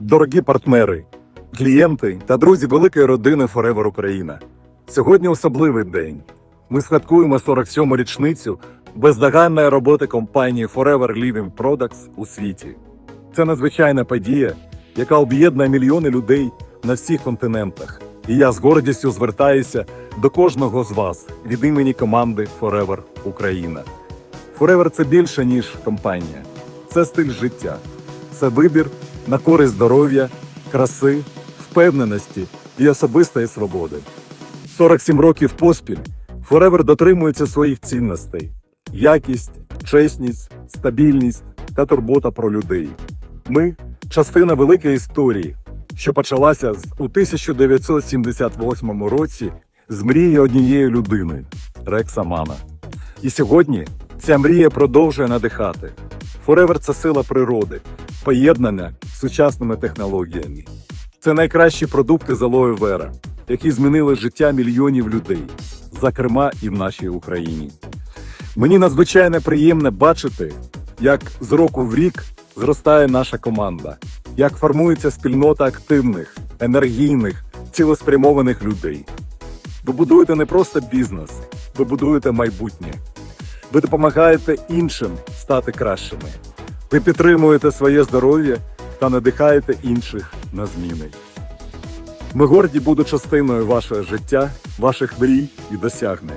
Дорогі партнери, клієнти та друзі великої родини Forever Україна. Сьогодні особливий день. Ми святкуємо 47-му річницю бездоганної роботи компанії Forever Living Products у світі. Це надзвичайна подія, яка об'єднує мільйони людей на всіх континентах. І я з гордістю звертаюся до кожного з вас від імені команди Forever Україна. Forever – це більше, ніж компанія. Це стиль життя. Це вибір на користь здоров'я, краси, впевненості і особистої свободи. 47 років поспіль Forever дотримується своїх цінностей: якість, чесність, стабільність та турбота про людей. Ми частина великої історії, що почалася з- у 1978 році з мрії однієї людини Рекса Мана. І сьогодні ця мрія продовжує надихати. Forever – це сила природи, поєднана з сучасними технологіями. Це найкращі продукти з алоє вера, які змінили життя мільйонів людей, зокрема і в нашій Україні. Мені надзвичайно приємно бачити, як з року в рік зростає наша команда, як формується спільнота активних, енергійних, цілеспрямованих людей. Ви будуєте не просто бізнес, ви будуєте майбутнє. Ви допомагаєте іншим стати кращими. Ви підтримуєте своє здоров'я та надихаєте інших на зміни. Ми горді бути частиною вашого життя, ваших мрій і досягнень.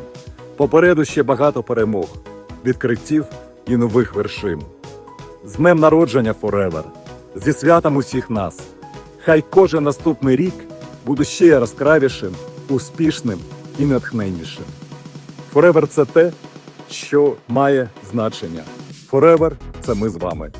Попереду ще багато перемог, відкриттів і нових вершин. З днем народження Forever! Зі святом усіх нас! Хай кожен наступний рік буде ще яскравішим, успішним і натхненнішим. Forever – це те, що має значення. Forever – це ми з вами.